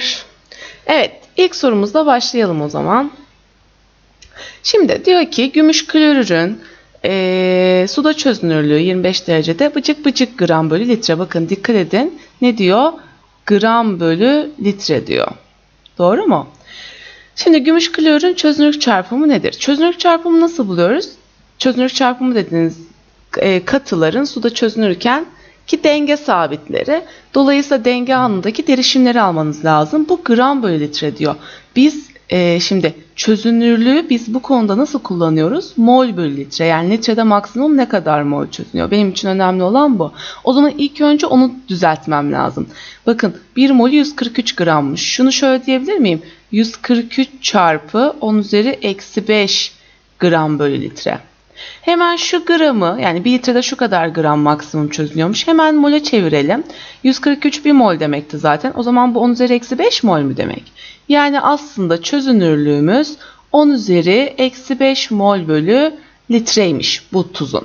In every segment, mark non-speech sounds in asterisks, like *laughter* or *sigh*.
Sıfır. Evet ilk sorumuzla başlayalım o zaman. Şimdi diyor ki gümüş klorürün eee, suda çözünürlüğü 25 derecede bıcık bıcık gram bölü litre. Bakın dikkat edin ne diyor? Gram bölü litre diyor. Doğru mu? Şimdi gümüş klorürün çözünürlük çarpımı nedir? Çözünürlük çarpımı nasıl buluyoruz? Çözünürlük çarpımı dediğiniz e, katıların suda çözünürken ki denge sabitleri. Dolayısıyla denge anındaki derişimleri almanız lazım. Bu gram bölü litre diyor. Biz e, şimdi çözünürlüğü biz bu konuda nasıl kullanıyoruz? Mol bölü litre. Yani litrede maksimum ne kadar mol çözünüyor? Benim için önemli olan bu. O zaman ilk önce onu düzeltmem lazım. Bakın 1 molü 143 grammış. Şunu şöyle diyebilir miyim? 143 çarpı 10 üzeri eksi 5 gram bölü litre. Hemen şu gramı yani 1 litrede şu kadar gram maksimum çözünüyormuş. Hemen mole çevirelim. 143 bir mol demekti zaten. O zaman bu 10 üzeri eksi 5 mol mü demek? Yani aslında çözünürlüğümüz 10 üzeri eksi 5 mol bölü litreymiş bu tuzun.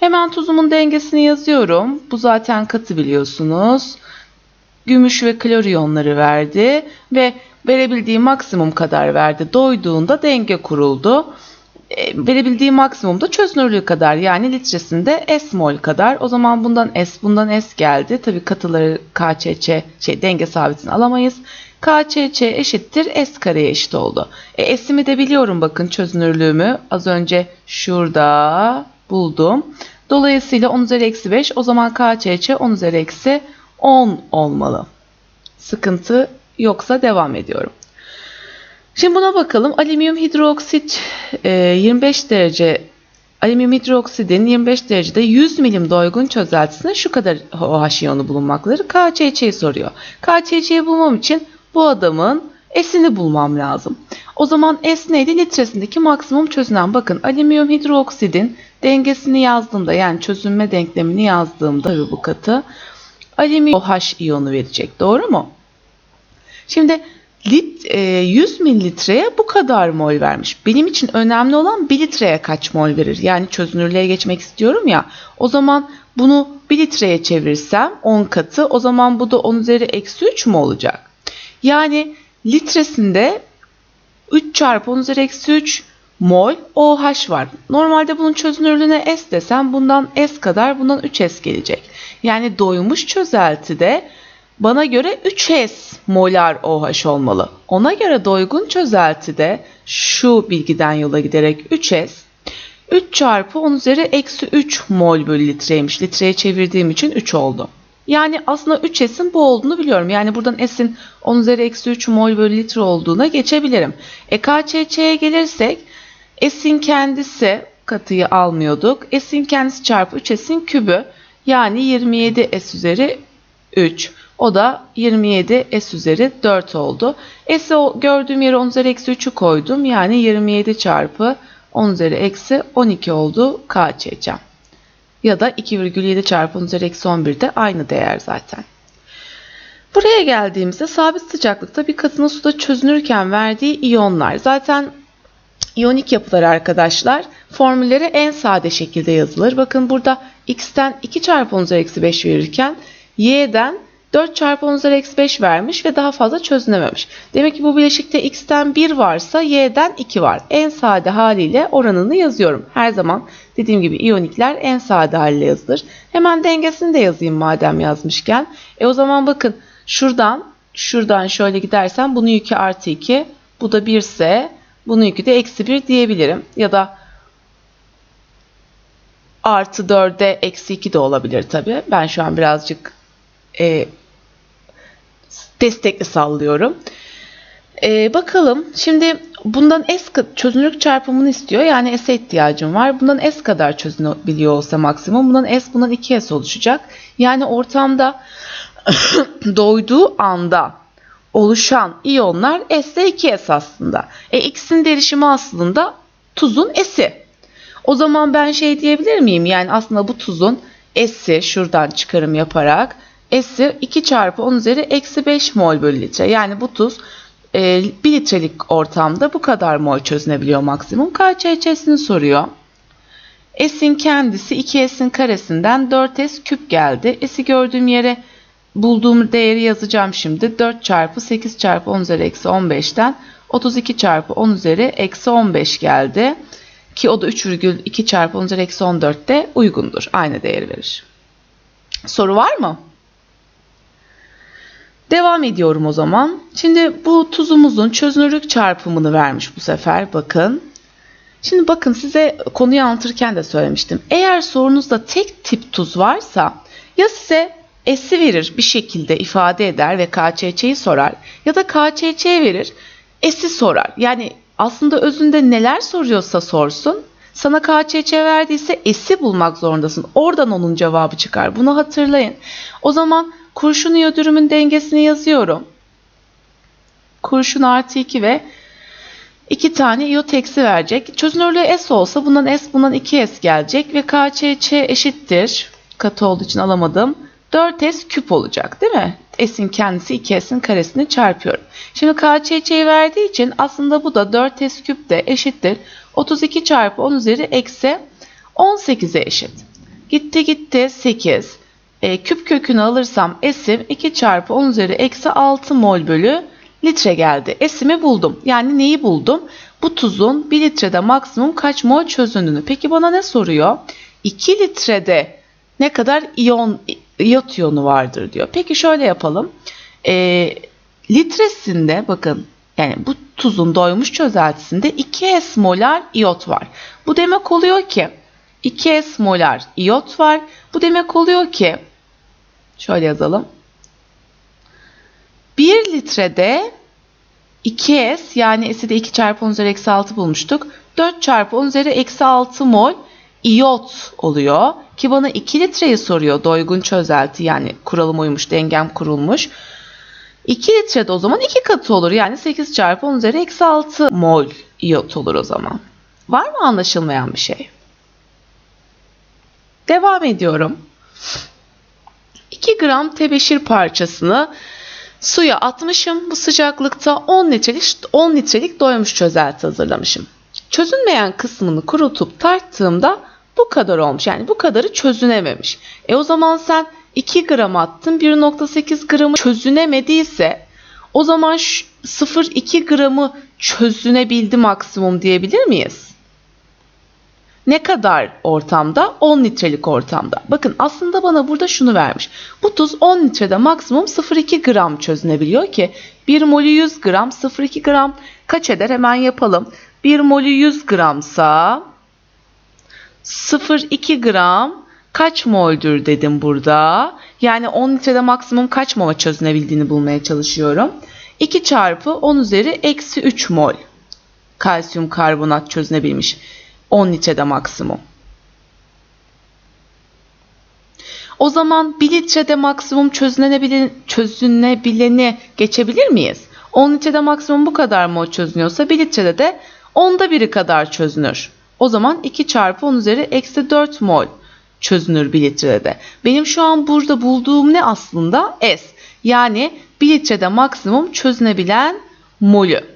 Hemen tuzumun dengesini yazıyorum. Bu zaten katı biliyorsunuz. Gümüş ve klor iyonları verdi ve verebildiği maksimum kadar verdi. Doyduğunda denge kuruldu e, verebildiği maksimumda çözünürlüğü kadar yani litresinde S mol kadar. O zaman bundan S bundan S geldi. Tabi katıları KÇÇ şey denge sabitini alamayız. KÇÇ eşittir S kareye eşit oldu. E, S'imi de biliyorum bakın çözünürlüğümü az önce şurada buldum. Dolayısıyla 10 üzeri eksi 5 o zaman KÇÇ 10 üzeri eksi 10 olmalı. Sıkıntı yoksa devam ediyorum. Şimdi buna bakalım. Alüminyum hidroksit e, 25 derece alüminyum hidroksidin 25 derecede 100 milim doygun çözeltisinde şu kadar OH iyonu bulunmaktadır. KÇÇ'yi soruyor. KÇÇ'yi bulmam için bu adamın S'ini bulmam lazım. O zaman S neydi? Litresindeki maksimum çözünen. Bakın alüminyum hidroksidin dengesini yazdığımda yani çözünme denklemini yazdığımda tabii bu katı alüminyum OH iyonu verecek. Doğru mu? Şimdi lit, e, 100 mililitreye bu kadar mol vermiş. Benim için önemli olan 1 litreye kaç mol verir? Yani çözünürlüğe geçmek istiyorum ya. O zaman bunu 1 litreye çevirirsem 10 katı o zaman bu da 10 üzeri eksi 3 mü olacak? Yani litresinde 3 çarpı 10 üzeri eksi 3 mol OH var. Normalde bunun çözünürlüğüne S desem bundan S kadar bundan 3S gelecek. Yani doymuş çözeltide bana göre 3S molar OH olmalı. Ona göre doygun çözeltide şu bilgiden yola giderek 3S 3 çarpı 10 üzeri eksi 3 mol bölü litreymiş. Litreye çevirdiğim için 3 oldu. Yani aslında 3S'in bu olduğunu biliyorum. Yani buradan S'in 10 üzeri eksi 3 mol bölü litre olduğuna geçebilirim. E KÇÇ'ye gelirsek S'in kendisi katıyı almıyorduk. S'in kendisi çarpı 3S'in kübü yani 27 S üzeri 3. O da 27 S üzeri 4 oldu. S'i gördüğüm yere 10 üzeri eksi 3'ü koydum. Yani 27 çarpı 10 üzeri eksi 12 oldu KÇC'm. Ya da 2,7 çarpı 10 üzeri eksi 11 de aynı değer zaten. Buraya geldiğimizde sabit sıcaklıkta bir katının suda çözünürken verdiği iyonlar. Zaten iyonik yapılar arkadaşlar formülleri en sade şekilde yazılır. Bakın burada x'ten 2 çarpı 10 üzeri eksi 5 verirken y'den 4 çarpı 10 üzeri eksi 5 vermiş ve daha fazla çözünememiş. Demek ki bu bileşikte x'ten 1 varsa y'den 2 var. En sade haliyle oranını yazıyorum. Her zaman dediğim gibi iyonikler en sade haliyle yazılır. Hemen dengesini de yazayım madem yazmışken. E o zaman bakın şuradan şuradan şöyle gidersem bunun yükü artı 2 bu da 1 ise bunun yükü de eksi 1 diyebilirim. Ya da artı 4'e eksi 2 de olabilir tabi. Ben şu an birazcık e, destekli sallıyorum. E, bakalım şimdi bundan S çözünürlük çarpımını istiyor. Yani S'e ihtiyacım var. Bundan S kadar çözünebiliyor olsa maksimum. Bundan S bundan 2S oluşacak. Yani ortamda *coughs* doyduğu anda oluşan iyonlar S ile 2S aslında. E, X'in derişimi aslında tuzun S'i. O zaman ben şey diyebilir miyim? Yani aslında bu tuzun S'i şuradan çıkarım yaparak S'i 2 çarpı 10 üzeri eksi 5 mol bölü litre. Yani bu tuz e, 1 litrelik ortamda bu kadar mol çözünebiliyor maksimum. KÇÇ'sini soruyor. S'in kendisi 2S'in karesinden 4S küp geldi. S'i gördüğüm yere bulduğum değeri yazacağım şimdi. 4 çarpı 8 çarpı 10 üzeri eksi 15'ten 32 çarpı 10 üzeri eksi 15 geldi. Ki o da 3,2 çarpı 10 üzeri eksi 14 de uygundur. Aynı değeri verir. Soru var mı? Devam ediyorum o zaman. Şimdi bu tuzumuzun çözünürlük çarpımını vermiş bu sefer. Bakın. Şimdi bakın size konuyu anlatırken de söylemiştim. Eğer sorunuzda tek tip tuz varsa ya size S'i verir bir şekilde ifade eder ve KÇÇ'yi sorar ya da KÇÇ verir S'i sorar. Yani aslında özünde neler soruyorsa sorsun sana KÇÇ verdiyse S'i bulmak zorundasın. Oradan onun cevabı çıkar. Bunu hatırlayın. O zaman kurşun iyodürümün dengesini yazıyorum. Kurşun artı 2 ve 2 tane iyot eksi verecek. Çözünürlüğü S olsa bundan S bundan 2S gelecek ve KÇÇ eşittir. Katı olduğu için alamadım. 4S küp olacak değil mi? S'in kendisi 2S'in karesini çarpıyorum. Şimdi KÇÇ'yi verdiği için aslında bu da 4S küp de eşittir. 32 çarpı 10 üzeri eksi 18'e eşit. Gitti gitti 8. E, küp kökünü alırsam S'im 2 çarpı 10 üzeri eksi 6 mol bölü litre geldi. S'imi buldum. Yani neyi buldum? Bu tuzun 1 litrede maksimum kaç mol çözündüğünü. Peki bana ne soruyor? 2 litrede ne kadar iyon, iyot iyonu vardır diyor. Peki şöyle yapalım. E, litresinde bakın yani bu tuzun doymuş çözeltisinde 2S molar iyot var. Bu demek oluyor ki 2S molar iyot var. Bu demek oluyor ki şöyle yazalım. 1 litrede 2S yani S'i de 2 çarpı 10 üzeri eksi 6 bulmuştuk. 4 çarpı 10 üzeri eksi 6 mol iyot oluyor. Ki bana 2 litreyi soruyor doygun çözelti yani kuralım uymuş dengem kurulmuş. 2 litrede o zaman 2 katı olur. Yani 8 çarpı 10 üzeri eksi 6 mol iyot olur o zaman. Var mı anlaşılmayan bir şey? Devam ediyorum. 2 gram tebeşir parçasını suya atmışım. Bu sıcaklıkta 10 litrelik, 10 litrelik doymuş çözelti hazırlamışım. Çözünmeyen kısmını kurutup tarttığımda bu kadar olmuş. Yani bu kadarı çözünememiş. E o zaman sen 2 gram attın 1.8 gramı çözünemediyse o zaman 0.2 gramı çözünebildi maksimum diyebilir miyiz? Ne kadar ortamda? 10 litrelik ortamda. Bakın aslında bana burada şunu vermiş. Bu tuz 10 litrede maksimum 0.2 gram çözünebiliyor ki 1 molü 100 gram 0.2 gram kaç eder hemen yapalım. 1 molü 100 gramsa 0.2 gram kaç moldür dedim burada. Yani 10 litrede maksimum kaç mola çözünebildiğini bulmaya çalışıyorum. 2 çarpı 10 üzeri eksi 3 mol kalsiyum karbonat çözünebilmiş. 10 litrede maksimum. O zaman 1 litrede maksimum çözünebilen, çözünebileni geçebilir miyiz? 10 litrede maksimum bu kadar mol çözünüyorsa 1 litrede de onda biri kadar çözünür. O zaman 2 çarpı 10 üzeri eksi 4 mol çözünür 1 litrede. Benim şu an burada bulduğum ne aslında? S. Yani 1 litrede maksimum çözünebilen molü.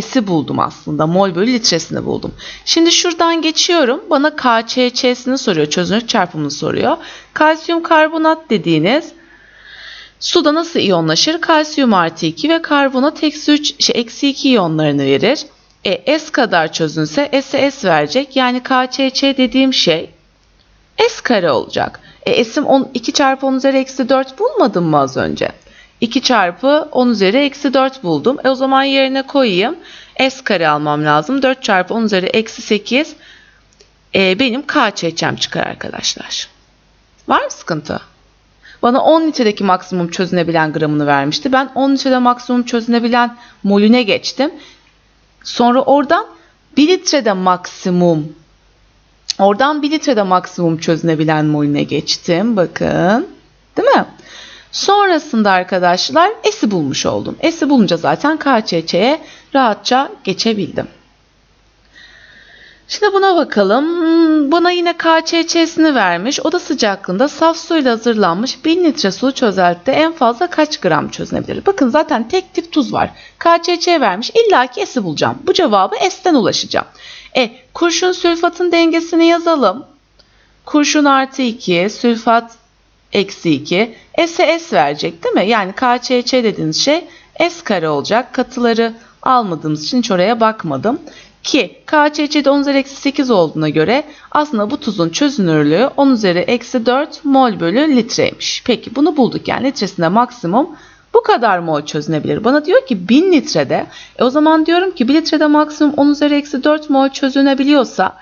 S'i buldum aslında. Mol bölü litresini buldum. Şimdi şuradan geçiyorum. Bana KÇÇ'sini soruyor. Çözünürlük çarpımını soruyor. Kalsiyum karbonat dediğiniz suda nasıl iyonlaşır? Kalsiyum artı 2 ve karbonat eksi 3, şey, eksi 2 iyonlarını verir. E, S kadar çözünse S'e S verecek. Yani KÇÇ dediğim şey S kare olacak. E, S'im 2 çarpı 10 üzeri eksi 4 bulmadım mı az önce? 2 çarpı 10 üzeri eksi 4 buldum. E o zaman yerine koyayım. S kare almam lazım. 4 çarpı 10 üzeri eksi 8 e, benim KÇÇ'm çıkar arkadaşlar. Var mı sıkıntı? Bana 10 litredeki maksimum çözünebilen gramını vermişti. Ben 10 litrede maksimum çözünebilen molüne geçtim. Sonra oradan 1 litrede maksimum oradan 1 litrede maksimum çözünebilen molüne geçtim. Bakın. Değil mi? Sonrasında arkadaşlar S'i bulmuş oldum. S'i bulunca zaten KÇÇ'ye rahatça geçebildim. Şimdi buna bakalım. Buna yine KÇÇ'sini vermiş. Oda sıcaklığında saf suyla hazırlanmış 1000 litre su çözeltide en fazla kaç gram çözünebilir? Bakın zaten tek tip tuz var. KÇÇ vermiş. İlla ki S'i bulacağım. Bu cevabı S'ten ulaşacağım. E, kurşun sülfatın dengesini yazalım. Kurşun artı 2, sülfat eksi 2. S'e S verecek değil mi? Yani KÇÇ dediğiniz şey S kare olacak. Katıları almadığımız için hiç oraya bakmadım. Ki KÇÇ'de 10 üzeri eksi 8 olduğuna göre aslında bu tuzun çözünürlüğü 10 üzeri eksi 4 mol bölü litreymiş. Peki bunu bulduk yani litresinde maksimum bu kadar mol çözünebilir. Bana diyor ki 1000 litrede e o zaman diyorum ki 1 litrede maksimum 10 üzeri eksi 4 mol çözünebiliyorsa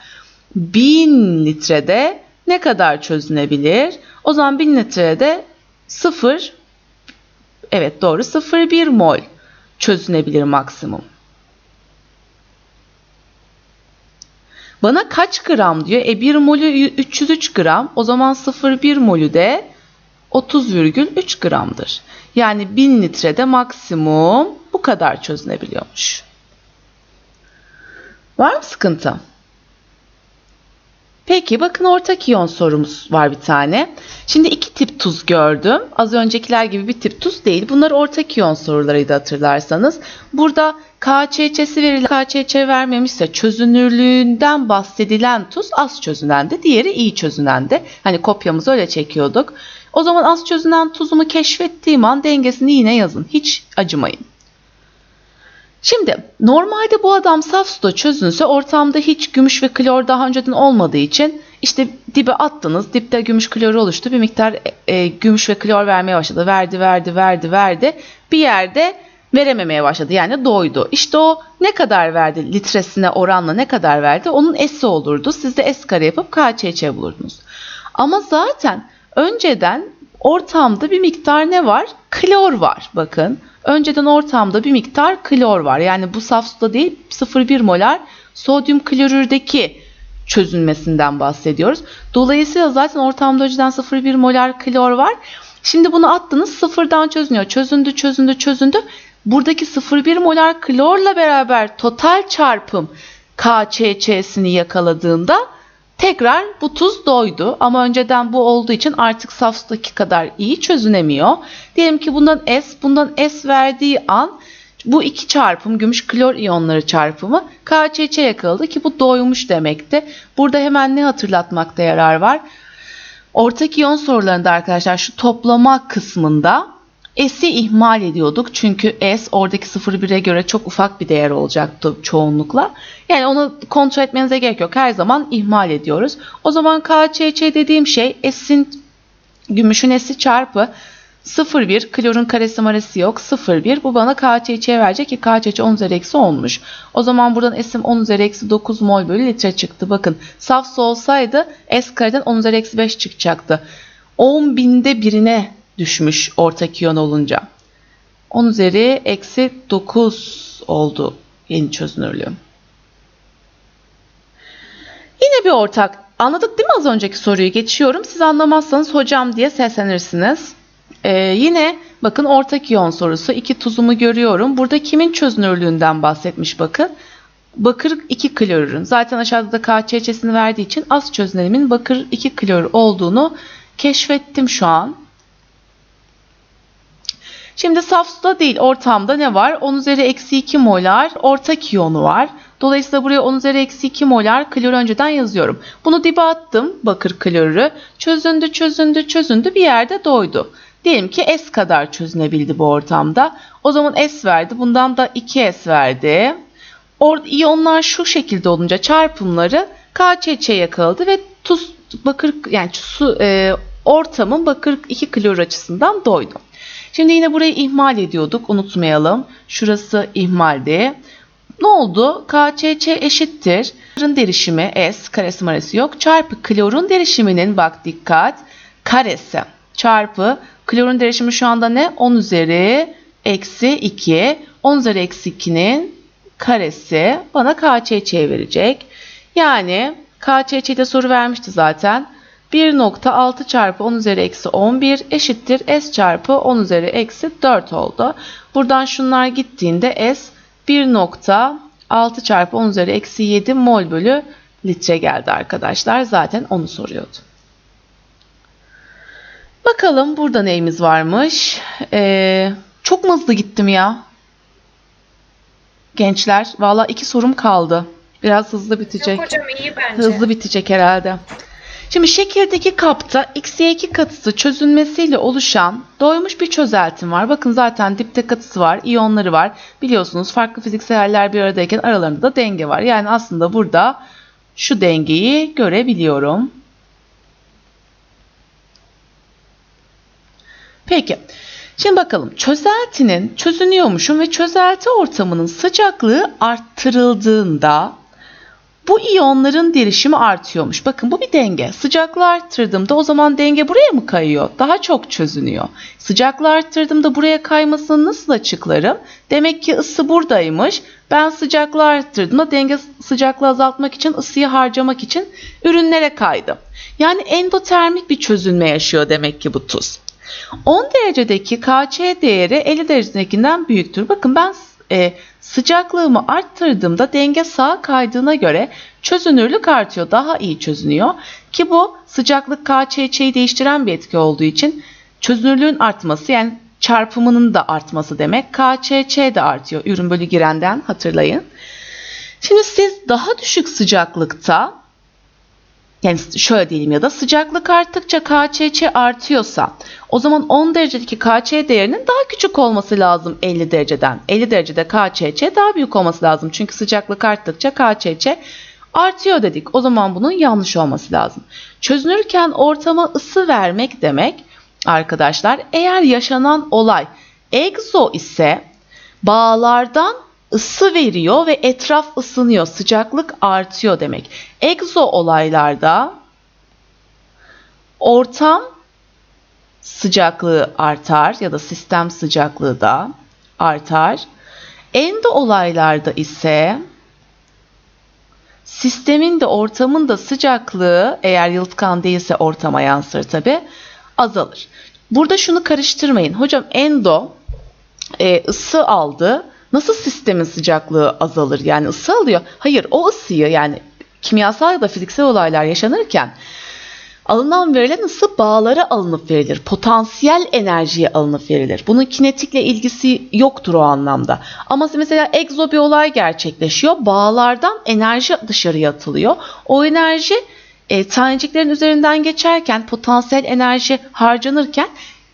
1000 litrede ne kadar çözünebilir? O zaman 1000 litrede 0 evet doğru 0,1 mol çözünebilir maksimum. Bana kaç gram diyor? E 1 molü 303 gram. O zaman 0,1 molü de 30,3 gramdır. Yani 1000 litrede maksimum bu kadar çözünebiliyormuş. Var mı sıkıntı? Peki bakın ortak iyon sorumuz var bir tane. Şimdi iki tip tuz gördüm. Az öncekiler gibi bir tip tuz değil. Bunlar ortak iyon sorularıydı hatırlarsanız. Burada KÇÇ'si verilen KÇÇ vermemişse çözünürlüğünden bahsedilen tuz az çözünendi. Diğeri iyi çözünendi. Hani kopyamızı öyle çekiyorduk. O zaman az çözünen tuzumu keşfettiğim an dengesini yine yazın. Hiç acımayın. Şimdi normalde bu adam saf suda çözünse ortamda hiç gümüş ve klor daha önceden olmadığı için işte dibe attınız. Dipte gümüş kloru oluştu. Bir miktar e, gümüş ve klor vermeye başladı. Verdi, verdi, verdi, verdi. Bir yerde verememeye başladı. Yani doydu. İşte o ne kadar verdi litresine oranla ne kadar verdi onun S'i olurdu. Siz de S kare yapıp KÇÇ bulurdunuz. Ama zaten önceden ortamda bir miktar ne var? Klor var. Bakın. Önceden ortamda bir miktar klor var. Yani bu saf suda değil 0,1 molar sodyum klorürdeki çözünmesinden bahsediyoruz. Dolayısıyla zaten ortamda önceden 0,1 molar klor var. Şimdi bunu attınız sıfırdan çözünüyor. Çözündü, çözündü, çözündü. Buradaki 0,1 molar klorla beraber total çarpım KÇÇ'sini yakaladığında tekrar bu tuz doydu. Ama önceden bu olduğu için artık saf sudaki kadar iyi çözünemiyor. Diyelim ki bundan S, bundan S verdiği an bu iki çarpım gümüş klor iyonları çarpımı KÇÇ yakaladı ki bu doymuş demekti. Burada hemen ne hatırlatmakta yarar var? Ortak iyon sorularında arkadaşlar şu toplama kısmında S'i ihmal ediyorduk. Çünkü S oradaki 0,1'e göre çok ufak bir değer olacaktı çoğunlukla. Yani onu kontrol etmenize gerek yok. Her zaman ihmal ediyoruz. O zaman KÇÇ dediğim şey S'in gümüşün S'i çarpı 0,1 klorun karesi maresi yok 0,1 bu bana KÇÇ verecek ki KÇÇ 10 üzeri eksi 10'muş. O zaman buradan S'im 10 üzeri eksi 9 mol bölü litre çıktı. Bakın saf su olsaydı S kareden 10 üzeri eksi 5 çıkacaktı. 10 binde birine düşmüş ortak iyon olunca. 10 üzeri eksi 9 oldu yeni çözünürlüğüm. Yine bir ortak. Anladık değil mi az önceki soruyu? Geçiyorum. Siz anlamazsanız hocam diye seslenirsiniz. Ee, yine bakın ortak iyon sorusu. İki tuzumu görüyorum. Burada kimin çözünürlüğünden bahsetmiş bakın. Bakır 2 klorürün. Zaten aşağıda da KÇÇ'sini verdiği için az çözünenimin bakır 2 klorür olduğunu keşfettim şu an. Şimdi saf suda değil ortamda ne var? 10 üzeri eksi 2 molar ortak iyonu var. Dolayısıyla buraya 10 üzeri eksi 2 molar klor önceden yazıyorum. Bunu dibe attım bakır klorürü. Çözündü çözündü çözündü bir yerde doydu. Diyelim ki S kadar çözünebildi bu ortamda. O zaman S verdi. Bundan da 2S verdi. Or iyonlar şu şekilde olunca çarpımları KÇÇ yakaladı ve tuz bakır yani su e, ortamın bakır 2 klor açısından doydu. Şimdi yine burayı ihmal ediyorduk. Unutmayalım. Şurası ihmaldi. Ne oldu? KÇÇ eşittir. Klorun derişimi S karesi maresi yok. Çarpı klorun derişiminin bak dikkat karesi çarpı klorun derişimi şu anda ne? 10 üzeri eksi 2. 10 üzeri eksi 2'nin karesi bana KÇÇ verecek. Yani KÇÇ'de soru vermişti zaten. 1.6 çarpı 10 üzeri eksi 11 eşittir S çarpı 10 üzeri eksi 4 oldu. Buradan şunlar gittiğinde S 1.6 çarpı 10 üzeri eksi 7 mol bölü litre geldi arkadaşlar. Zaten onu soruyordu. Bakalım burada neyimiz varmış. Ee, çok mu hızlı gittim ya? Gençler valla iki sorum kaldı. Biraz hızlı bitecek. Yok hocam iyi bence. Hızlı bitecek herhalde. Şimdi şekildeki kapta X2 katısı çözünmesiyle oluşan doymuş bir çözeltim var. Bakın zaten dipte katısı var, iyonları var. Biliyorsunuz farklı fizikseller bir aradayken aralarında da denge var. Yani aslında burada şu dengeyi görebiliyorum. Peki. Şimdi bakalım çözeltinin çözünüyormuşum ve çözelti ortamının sıcaklığı arttırıldığında bu iyonların derişimi artıyormuş. Bakın bu bir denge. Sıcaklığı arttırdığımda o zaman denge buraya mı kayıyor? Daha çok çözünüyor. Sıcaklığı arttırdığımda buraya kaymasını nasıl açıklarım? Demek ki ısı buradaymış. Ben sıcaklığı arttırdığımda denge sıcaklığı azaltmak için ısıyı harcamak için ürünlere kaydı. Yani endotermik bir çözünme yaşıyor demek ki bu tuz. 10 derecedeki KC değeri 50 derecedekinden büyüktür. Bakın ben e, sıcaklığımı arttırdığımda denge sağa kaydığına göre çözünürlük artıyor. Daha iyi çözünüyor. Ki bu sıcaklık KCC'yi değiştiren bir etki olduğu için çözünürlüğün artması yani çarpımının da artması demek. KCC de artıyor ürün bölü girenden hatırlayın. Şimdi siz daha düşük sıcaklıkta yani şöyle diyelim ya da sıcaklık arttıkça KÇC artıyorsa o zaman 10 derecedeki KC değerinin daha küçük olması lazım 50 dereceden. 50 derecede KÇC daha büyük olması lazım. Çünkü sıcaklık arttıkça KÇC artıyor dedik. O zaman bunun yanlış olması lazım. Çözünürken ortama ısı vermek demek arkadaşlar eğer yaşanan olay egzo ise bağlardan ısı veriyor ve etraf ısınıyor, sıcaklık artıyor demek. Egzo olaylarda ortam sıcaklığı artar ya da sistem sıcaklığı da artar. Endo olaylarda ise sistemin de ortamın da sıcaklığı eğer yalıtkan değilse ortama yansır tabi azalır. Burada şunu karıştırmayın. Hocam endo e, ısı aldı Nasıl sistemin sıcaklığı azalır? Yani ısı alıyor. Hayır o ısıyı yani kimyasal ya da fiziksel olaylar yaşanırken alınan verilen ısı bağlara alınıp verilir. Potansiyel enerjiye alınıp verilir. Bunun kinetikle ilgisi yoktur o anlamda. Ama mesela egzo bir olay gerçekleşiyor. Bağlardan enerji dışarıya atılıyor. O enerji e, taneciklerin üzerinden geçerken potansiyel enerji harcanırken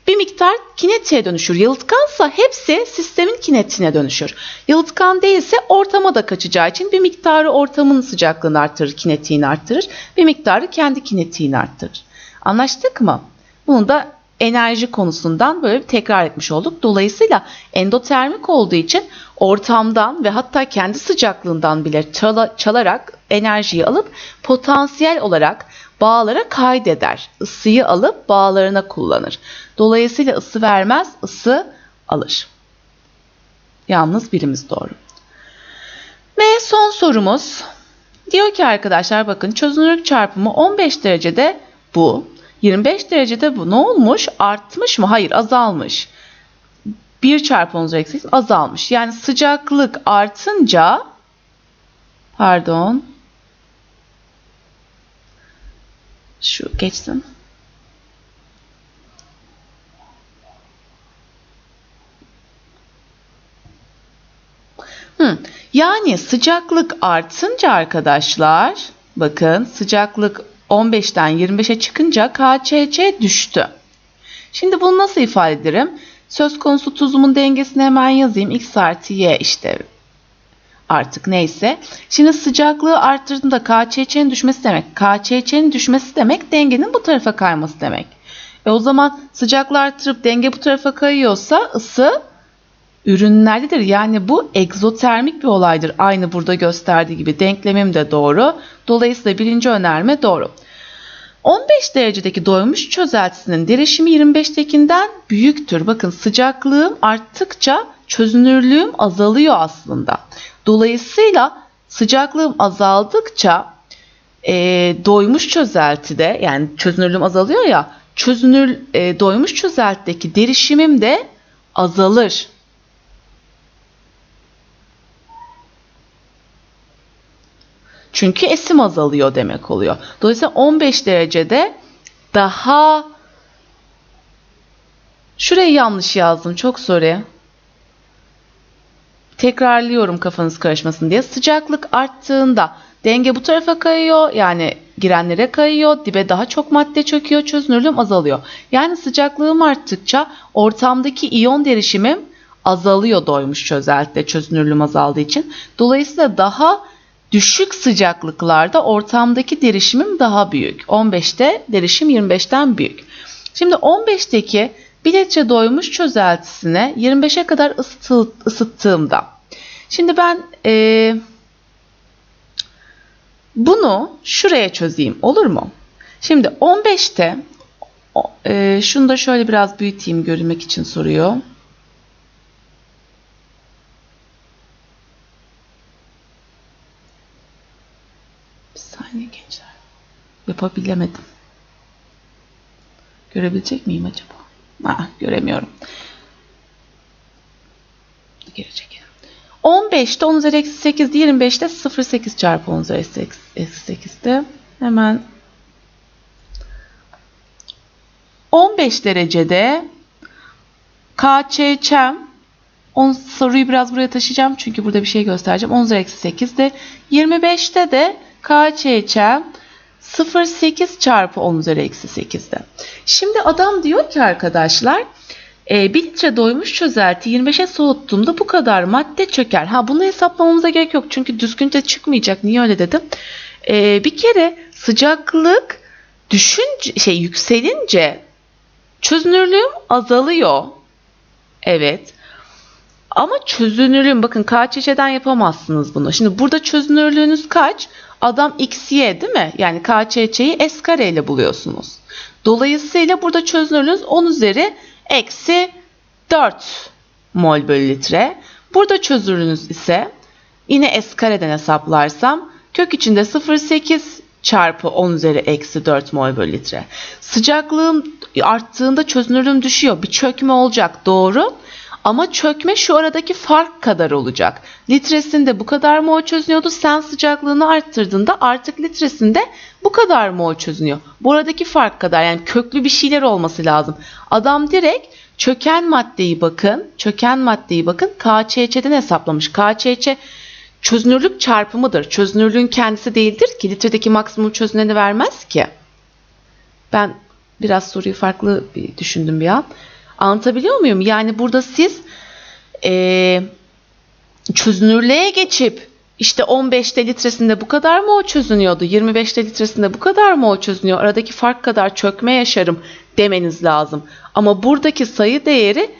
bir miktar kinetiğe dönüşür. Yalıtkansa hepsi sistemin kinetiğine dönüşür. Yalıtkan değilse ortama da kaçacağı için bir miktarı ortamın sıcaklığını arttırır, kinetiğini arttırır. Bir miktarı kendi kinetiğini arttırır. Anlaştık mı? Bunu da enerji konusundan böyle bir tekrar etmiş olduk. Dolayısıyla endotermik olduğu için ortamdan ve hatta kendi sıcaklığından bile çalarak enerjiyi alıp potansiyel olarak bağlara kaydeder. Isıyı alıp bağlarına kullanır. Dolayısıyla ısı vermez, ısı alır. Yalnız birimiz doğru. Ve son sorumuz. Diyor ki arkadaşlar bakın çözünürlük çarpımı 15 derecede bu. 25 derecede bu ne olmuş? Artmış mı? Hayır azalmış. 1 çarpı 10 üzeri azalmış. Yani sıcaklık artınca pardon Şu geçsin. Hmm. Yani sıcaklık artınca arkadaşlar bakın sıcaklık 15'ten 25'e çıkınca KCC düştü. Şimdi bunu nasıl ifade ederim? Söz konusu tuzumun dengesini hemen yazayım. X artı Y işte artık neyse. Şimdi sıcaklığı arttırdığında KÇÇ'nin düşmesi demek. KÇÇ'nin düşmesi demek dengenin bu tarafa kayması demek. E o zaman sıcaklığı arttırıp denge bu tarafa kayıyorsa ısı ürünlerdedir. Yani bu egzotermik bir olaydır. Aynı burada gösterdiği gibi denklemim de doğru. Dolayısıyla birinci önerme doğru. 15 derecedeki doymuş çözeltisinin derişimi 25'tekinden büyüktür. Bakın sıcaklığım arttıkça çözünürlüğüm azalıyor aslında. Dolayısıyla sıcaklığım azaldıkça e, doymuş çözeltide yani çözünürlüğüm azalıyor ya çözünür e, doymuş çözeltideki derişimim de azalır. Çünkü esim azalıyor demek oluyor. Dolayısıyla 15 derecede daha Şurayı yanlış yazdım. Çok sorry. Tekrarlıyorum kafanız karışmasın diye. Sıcaklık arttığında denge bu tarafa kayıyor. Yani girenlere kayıyor. Dibe daha çok madde çöküyor. Çözünürlüğüm azalıyor. Yani sıcaklığım arttıkça ortamdaki iyon derişimim azalıyor doymuş çözeltide çözünürlüğüm azaldığı için. Dolayısıyla daha düşük sıcaklıklarda ortamdaki derişimim daha büyük. 15'te derişim 25'ten büyük. Şimdi 15'teki 1 litre doymuş çözeltisine 25'e kadar ısıtı, ısıttığımda. Şimdi ben e, bunu şuraya çözeyim olur mu? Şimdi 15'te e, şunu da şöyle biraz büyüteyim görmek için soruyor. Bir gençler. Yapabilemedim. Görebilecek miyim acaba? Ha, göremiyorum. Geri çekelim. 15'te 10 üzeri eksi 8, 25'te 0,8 çarpı 10 üzeri eksi 8'de. Hemen 15 derecede KÇÇ'm 10 soruyu biraz buraya taşıyacağım çünkü burada bir şey göstereceğim. 10 üzeri eksi 8'de 25'te de KÇÇ'm 0,8 çarpı 10 üzeri eksi 8'de. Şimdi adam diyor ki arkadaşlar e, 1 litre doymuş çözelti 25'e soğuttuğumda bu kadar madde çöker. Ha bunu hesaplamamıza gerek yok çünkü düzgünce çıkmayacak. Niye öyle dedim? E, bir kere sıcaklık düşünce şey yükselince çözünürlüğüm azalıyor. Evet. Ama çözünürlüğüm bakın KÇÇ'den yapamazsınız bunu. Şimdi burada çözünürlüğünüz kaç? Adam x, y değil mi? Yani KÇÇ'yi s kare ile buluyorsunuz. Dolayısıyla burada çözünürlüğünüz 10 üzeri eksi 4 mol bölü litre. Burada çözünürlüğünüz ise yine s kareden hesaplarsam kök içinde 0,8 çarpı 10 üzeri eksi 4 mol bölü litre. Sıcaklığım arttığında çözünürlüğüm düşüyor. Bir çökme olacak doğru. Ama çökme şu aradaki fark kadar olacak. Litresinde bu kadar mol çözünüyordu. Sen sıcaklığını arttırdığında artık litresinde bu kadar mol çözünüyor. Bu aradaki fark kadar yani köklü bir şeyler olması lazım. Adam direkt çöken maddeyi bakın. Çöken maddeyi bakın. KÇÇ'den hesaplamış. KÇÇ çözünürlük çarpımıdır. Çözünürlüğün kendisi değildir ki litredeki maksimum çözüneni vermez ki. Ben biraz soruyu farklı bir düşündüm bir an. Anlatabiliyor muyum? Yani burada siz e, çözünürlüğe geçip işte 15'te litresinde bu kadar mı o çözünüyordu? 25'te litresinde bu kadar mı o çözünüyor? Aradaki fark kadar çökme yaşarım demeniz lazım. Ama buradaki sayı değeri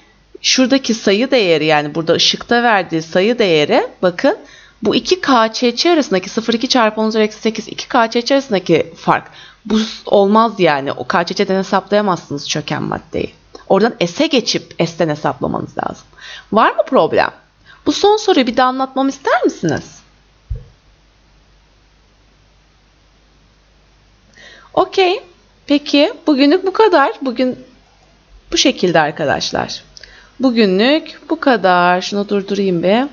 şuradaki sayı değeri yani burada ışıkta verdiği sayı değeri bakın bu iki KÇÇ arasındaki 0,2 çarpı 10 üzeri eksi 8 2 KÇÇ arasındaki fark. Bu olmaz yani. O KÇÇ'den hesaplayamazsınız çöken maddeyi. Oradan S'e geçip S'ten hesaplamanız lazım. Var mı problem? Bu son soruyu bir daha anlatmamı ister misiniz? Okey. Peki bugünlük bu kadar. Bugün bu şekilde arkadaşlar. Bugünlük bu kadar. Şunu durdurayım bir.